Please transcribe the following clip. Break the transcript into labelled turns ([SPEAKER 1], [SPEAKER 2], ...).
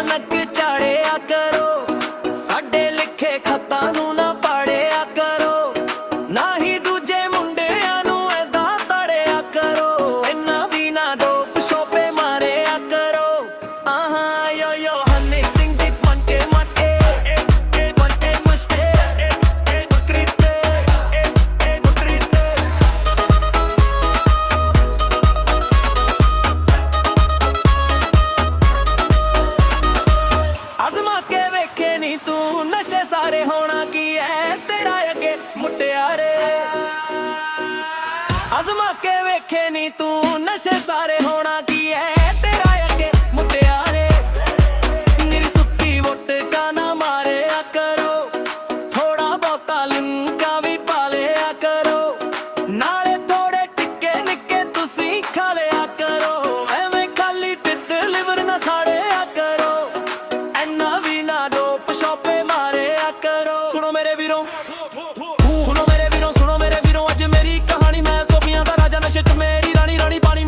[SPEAKER 1] ਅਚਾਨਕ ਝਾੜਿਆ ਕਰੋ। ਸਾਡੇ ਲਿਖੇ ਖਤਾਂ ਨੂੰ ਨਾ ਪਾੜਿਆ ਕਰੋ। ਨਾ ਹੀ ਦੂਜੇ ਮੁੰਡਿਆਂ ਨੂੰ ਐਦਾਂ ਤੜਿਆ ਕਰੋ। ਇੰਨਾ ਵੀ ਨਾ ਦੋ ਪਸ਼ੋਪੇ ਮਾਰਿਆ ਕਰੋ। ਆਹਾਂ ਨਸ਼ੇ ਸਾਰੇ ਹੋਣਾ ਕੀ ਐ? ਤੇਰਾ ਅੱਗੇ ਮੁਟਿਆਰੇ ਅਜ਼ਮਾ ਕੇ ਵੇਖੇ ਨੀ ਤੂੰ, ਨਸ਼ੇ ਸਾਰੇ ਹੋਣਾ ਕੀ ਐ? ਤੇਰਾ ਅੱਗੇ ਮੁਟਿਆਰੇ ਮੇਰੀ ਸੁੱਕੀ ਵੋਟਕਾ ਨਾ ਮਾਰਿਆ ਕਰੋ। ਥੋੜਾ ਬਹੁਤਾ ਲਿਮਕਾ ਵੀ ਪਾ ਲਿਆ ਕਰੋ। ਨਾਲੇ ਥੋੜੇ ਟਿੱਕੇ ਨਿੱਕੇ ਤੁਸੀਂ ਖਾ ਲਿਆ ਕਰੋ। ਐਵੇਂ ਖਾਲੀ ਢਿੱਡ ਲਿਵਰ ਨਾ ਸਾੜਿਆ ਕਰੋ। ਐਨਾ ਵੀ ਨਾ ਡੋਪ ਸ਼ੋਪੇ ਸੁਣੋ ਮੇਰੇ ਵੀਰੋ। ਸੁਣੋ ਮੇਰੇ ਵੀਰੋ, ਸੁਣੋ ਮੇਰੇ ਵੀਰੋ। ਅੱਜ ਮੇਰੀ ਕਹਾਣੀ, ਮੈਂ ਸੋਫੀਆਂ ਦਾ ਰਾਜਾ, ਨਸ਼ੇ ਚ ਮੇਰੀ ਰਾਣੀ ਰਾਣੀ ਪਾਣੀ